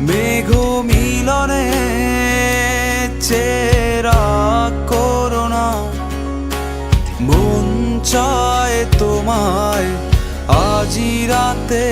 মেঘ মিলনে চেরা করোনা। মন চায় তোমায় আজি রাতে।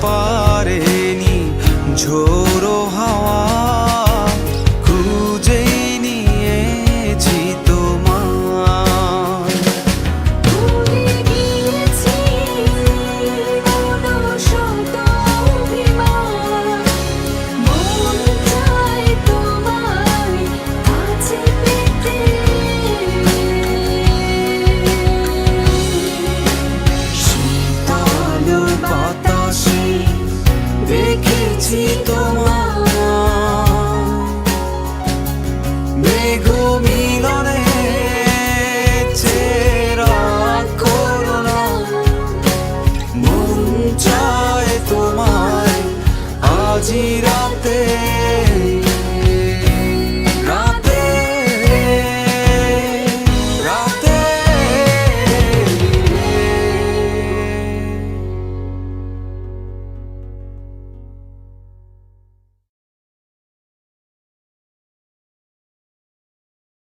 far. দেখেছি তোমার